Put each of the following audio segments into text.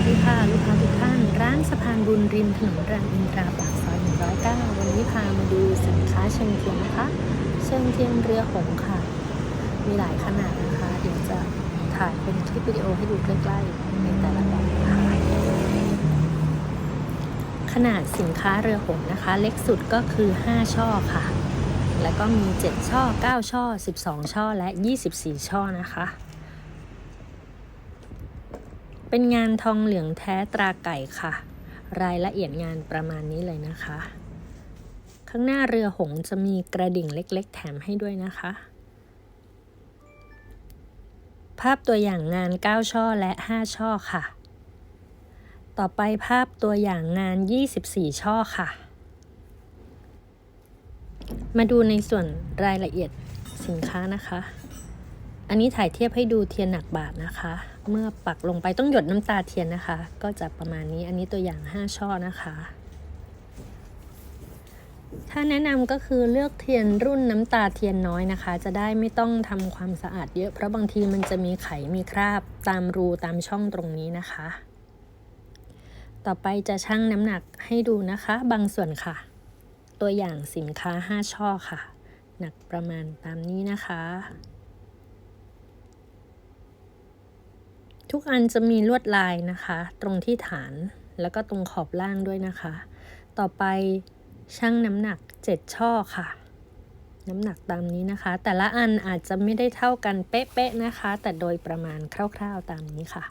วัสดีค่ะ ลูกค้าทุกท่าน ร้านสะพานบุญริมถนนรามอินทราปากซอย109 วันนี้พามาดูสินค้าเชิงเทียนนะคะ เชิงเทียนเรือหงส์ค่ะ มีหลายขนาดนะคะ เดี๋ยวจะถ่ายเป็นคลิปวิดีโอให้ดูใกล้ๆในแต่ละแบบนะคะขนาดสินค้าเรือหงส์นะคะ เล็กสุดก็คือ 5 ช่อค่ะ แล้วก็มี 7 ช่อ 9 ช่อ 12 ช่อ และ 24 ช่อนะคะ เป็นงานทองเหลืองแท้ตราไก่ค่ะ รายละเอียดงานประมาณนี้เลยนะคะ ข้างหน้าเรือหงจะมีกระดิ่งเล็ก ๆ แถมให้ด้วยนะคะ ภาพตัวอย่างงาน 9 ช่อและ 5 ช่อค่ะ ต่อไปภาพตัวอย่างงาน 24 ช่อค่ะ มาดูในส่วนรายละเอียดสินค้านะคะ อันนี้ถ่ายเทียบให้ดูเทียนหนักบาทนะคะ เมื่อปักลงไปต้องหยดน้ำตาเทียนนะคะ ก็จะประมาณนี้อันนี้ตัวอย่าง 5 ช่อนะคะ ถ้าแนะนำก็คือเลือกเทียนรุ่นน้ำตาเทียนน้อยนะคะ จะได้ไม่ต้องทำความสะอาดเยอะ เพราะบางทีมันจะมีไขมีคราบตามรูตามช่องตรงนี้นะคะ ต่อไปจะชั่งน้ำหนักให้ดูนะคะ บางส่วนค่ะ ตัวอย่างสินค้า 5 ช่อค่ะ หนักประมาณตามนี้นะคะ ทุกอันจะมีลวดลายนะคะ ตรงที่ฐานแล้วก็ตรงขอบล่างด้วยนะคะ ต่อไปชั่งน้ำหนัก 7 ช่อค่ะ น้ำหนักตามนี้นะคะ แต่ละอันอาจจะไม่ได้เท่ากันเป๊ะๆนะคะ แต่โดยประมาณคร่าวๆตามนี้ค่ะ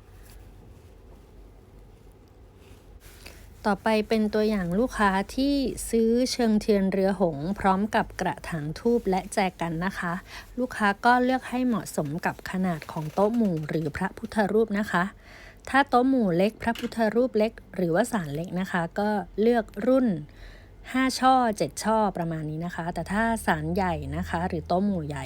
ต่อไปเป็นตัวอย่างลูกค้าที่ซื้อเชิงเทียนเรือหงส์พร้อมกับกระถางทูบและแจกันนะคะ ลูกค้าก็เลือกให้เหมาะสมกับขนาดของโต๊ะหมู่หรือพระพุทธรูปนะคะ ถ้าโต๊ะหมู่เล็กพระพุทธรูปเล็ก หรือว่าสารเล็กนะคะ ก็เลือกรุ่น 5 ช่อ 7 ช่อประมาณนี้นะคะ แต่ถ้าสารใหญ่นะคะ หรือโต๊ะหมู่ใหญ่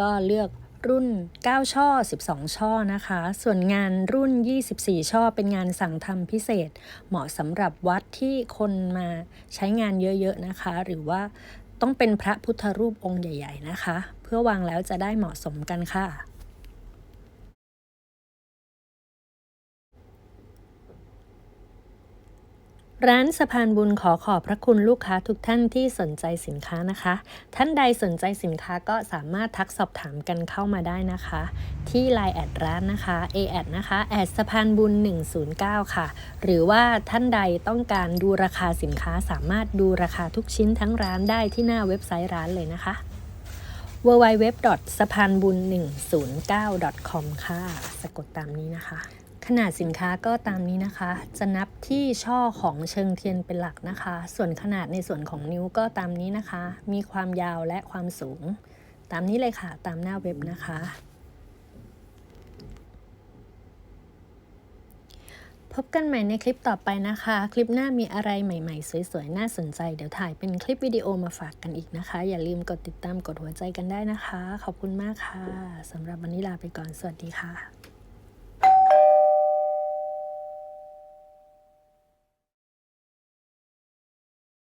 ก็เลือก รุ่น 9 ช่อ 12 ช่อนะคะ ส่วนงานรุ่น 24 ช่อ เป็นงานสั่งทำพิเศษ เหมาะสำหรับวัดที่คนมาใช้งานเยอะๆนะคะ หรือว่าต้องเป็นพระพุทธรูปองค์ใหญ่ ๆ นะคะ เพื่อวางแล้วจะได้เหมาะสมกันค่ะ ร้านสะพานบุญขอขอบพระคุณลูกค้าทุกท่านที่สนใจสินค้านะคะ ท่านใดสนใจสินค้าก็สามารถทักสอบถามกันเข้ามาได้นะคะ ที่ Line แอดร้านนะคะ a แอดนะคะแอดสะพานบุญ 109 ค่ะ หรือว่าท่านใดต้องการดูราคาสินค้าสามารถดูราคาทุกชิ้นทั้งร้านได้ที่หน้าเว็บไซต์ร้านเลยนะคะ www สะพานบุญ109 com ค่ะ สะกดตามนี้นะคะ ขนาดสินค้าก็ตามนี้นะคะ จะนับที่ช่อของเชิงเทียนเป็นหลักนะคะ ส่วนขนาดในส่วนของนิ้วก็ตามนี้นะคะ มีความยาวและความสูง ตามนี้เลยค่ะ ตามหน้าเว็บนะคะ พบกันใหม่ในคลิปต่อไปนะคะ คลิปหน้ามีอะไรใหม่ๆ สวยๆ น่าสนใจ เดี๋ยวถ่ายเป็นคลิปวิดีโอมาฝากกันอีกนะคะ อย่าลืมกดติดตามกดหัวใจกันได้นะคะ ขอบคุณมากค่ะสำหรับวันนี้ลาไปก่อน สวัสดีค่ะ